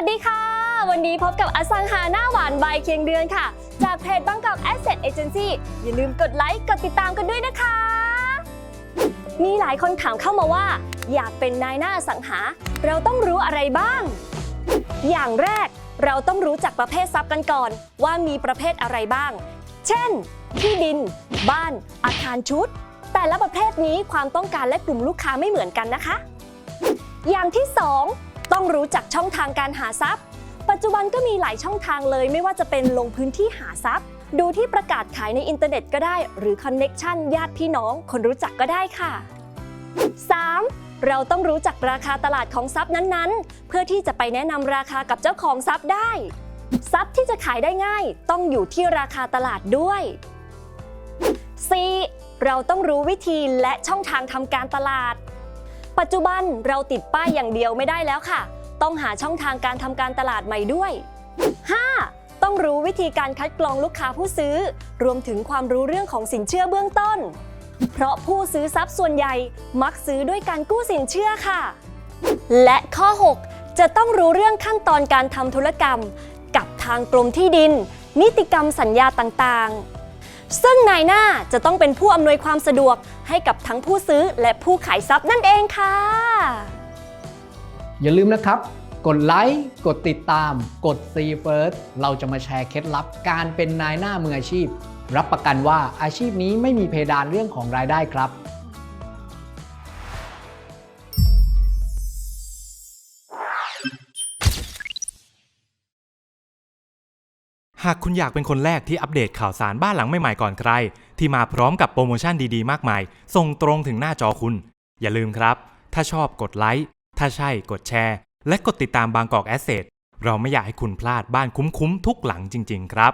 วัสดีค่ะ วันนี้พบกับอสังหาหน้าหวานใบเคียงเดือนค่ะ จากเพจบางกอก Asset Agency อย่าลืมกดไลค์กดติดตามกันด้วยนะคะ มีหลายคนถามเข้ามาว่า อยากเป็นนายหน้าอสังหา เราต้องรู้อะไรบ้าง อย่างแรกเราต้องรู้จักประเภททรัพย์กันก่อน ว่ามีประเภทอะไรบ้าง เช่น ที่ดิน บ้าน อาคารชุด แต่ละประเภทนี้ความต้องการและกลุ่มลูกค้าไม่เหมือนกันนะคะ อย่างที่ 2 ต้องรู้จักช่องทางการหาทรัพย์ ปัจจุบันก็มีหลายช่องทางเลยไม่ว่าจะเป็นลงพื้นที่หาทรัพย์ ดูที่ประกาศขายในอินเทอร์เน็ตก็ได้ หรือคอนเน็กชันญาติพี่น้องคนรู้จักก็ได้ค่ะ 3. เราต้องรู้จักราคาตลาดของทรัพย์นั้นๆ เพื่อที่จะไปแนะนำราคากับเจ้าของทรัพย์ได้ ทรัพย์ที่จะขายได้ง่าย ต้องอยู่ที่ราคาตลาดด้วย 4. เราต้องรู้วิธีและช่องทางทำการตลาด ปัจจุบันเราติดป้ายอย่างเดียวไม่ได้แล้วค่ะ ต้องหาช่องทางการทำการตลาดใหม่ด้วย 5. ต้องรู้วิธีการคัดกรองลูกค้าผู้ซื้อ รวมถึงความรู้เรื่องของสินเชื่อเบื้องต้น เพราะผู้ซื้อทรัพย์ส่วนใหญ่มักซื้อด้วยการกู้สินเชื่อค่ะ และข้อ 6 จะต้องรู้เรื่องขั้นตอนการทำธุรกรรม กับทางกรมที่ดิน นิติกรรมสัญญาต่างๆ ซึ่งนายหน้าจะต้องเป็นผู้อำนวยความสะดวกให้กับทั้งผู้ซื้อและผู้ขายทรัพย์นั่นเองค่ะ อย่าลืมนะครับ กดไลค์กดติดตาม กด See First เราจะมาแชร์เคล็ดลับการเป็นนายหน้ามืออาชีพ รับประกันว่าอาชีพนี้ไม่มีเพดานเรื่องของรายได้ครับ หากคุณอยากเป็นคนแรกที่อัปเดตข่าวสารบ้านหลังใหม่ๆก่อนใคร ที่มาพร้อมกับโปรโมชั่นดีๆ มากมาย ส่งตรงถึงหน้าจอคุณ อย่าลืมครับ ถ้าชอบกดไลค์ ถ้าใช่กดแชร์ และกดติดตามบางกอกแอสเซทเราไม่อยากให้คุณพลาดบ้านคุ้มๆทุกหลังจริง ๆ ครับ